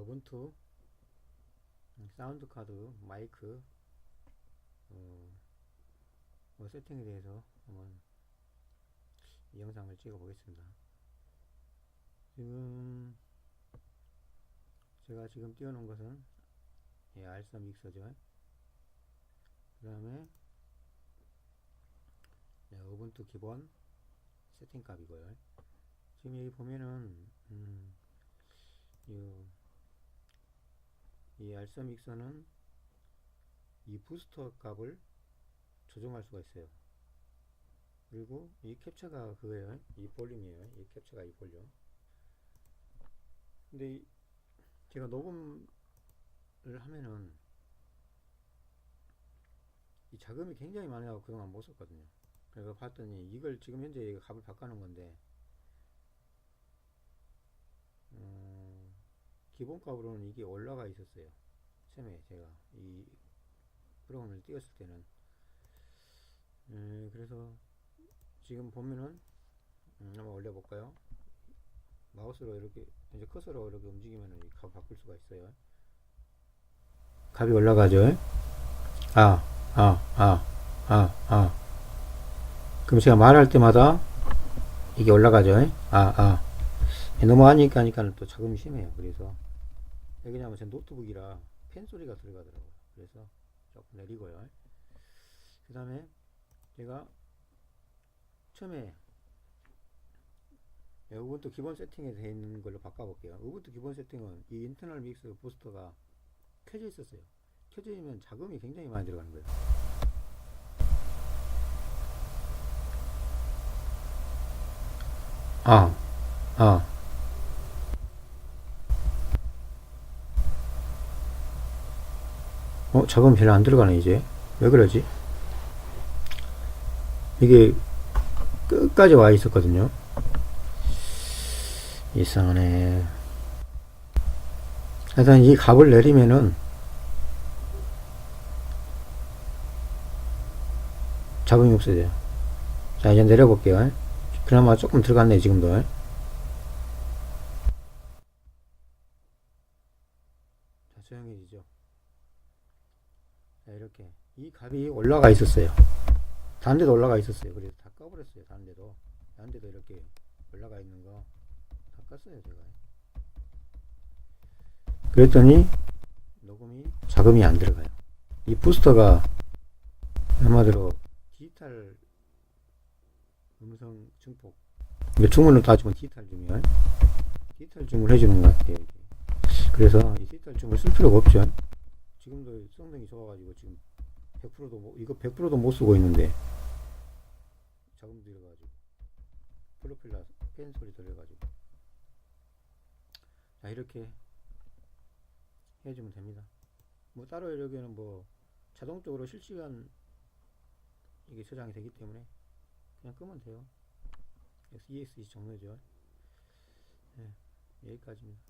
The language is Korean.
우분투 음, 사운드 카드 마이크 어, 뭐 세팅에 대해서 한번 이 영상을 찍어 보겠습니다. 지금 제가 지금 띄워놓은 것은 예, 알사 믹서죠. 그 다음에 네, 우분투 기본 세팅 값이고요. 지금 여기 보면은 음, 이, 이 알사 믹서는 이 부스터 값을 조정할 수가 있어요. 그리고 이 캡처가 그거예요. 이 볼륨이에요. 이 캡처가 이 볼륨. 근데 이 제가 녹음을 하면은 이 자금이 굉장히 나고 그동안 못 썼거든요. 그래서 봤더니 이걸 지금 현재 값을 바꿔놓은 건데 음, 기본값으로는 이게 올라가 있었어요 처음에 제가 이 프로그램을 띄웠을 때는 음, 그래서 지금 보면은 음, 한번 올려볼까요 마우스로 이렇게 이제 커서로 이렇게 움직이면 이값 바꿀 수가 있어요 값이 올라가죠 아 아, 아, 아, 아. 그럼 제가 말할 때마다 이게 올라가죠. 아, 아. 너무 하니까 하니까는 또 자금이 심해요. 그래서 왜냐면 제 노트북이라 펜 소리가 들어가더라고요. 그래서 조금 내리고요. 그 다음에 제가 처음에 우분투 기본 세팅에 되어 있는 걸로 바꿔볼게요. 우분투 기본 세팅은 이 인터널 믹스 부스터가 켜져 있었어요. 켜져 있으면 자금이 굉장히 많이 들어가는 거예요. 아, 아. 어, 자금 별로 안 들어가네, 이제. 왜 그러지? 이게 끝까지 와 있었거든요. 이상하네. 하여튼 이 값을 내리면은 자금이 없어져요. 자, 이제 내려볼게요. 그나마 조금 들어갔네, 지금도. 자, 조용해지죠. 자, 이렇게. 이 값이 올라가 있었어요. 다른 데도 올라가 있었어요. 그래서 다 꺼버렸어요. 다른 데도. 다른 데도 이렇게 올라가 있는 거다 껐어요, 제가. 그랬더니 녹음이 자금이 안 들어가요. 이 부스터가 한마디로 디지털 음성 증폭 이거 중문으로 따지면 디지털 줌이요 디지털 줌을 해주는 것 같아요. 그래서 이 디지털 줌을 쓸 필요가 없죠 지금도 성능이 좋아가지고 지금 100%도 못, 이거 100%도 못 쓰고 있는데 자금 들어가지고 프로필라 펜 소리 들어가지고 자 이렇게 해주면 됩니다 뭐 따로 여기는 뭐 자동적으로 실시간 이게 저장이 되기 때문에 그냥 끄면 돼요. EXE 종료죠. 네, 여기까지입니다.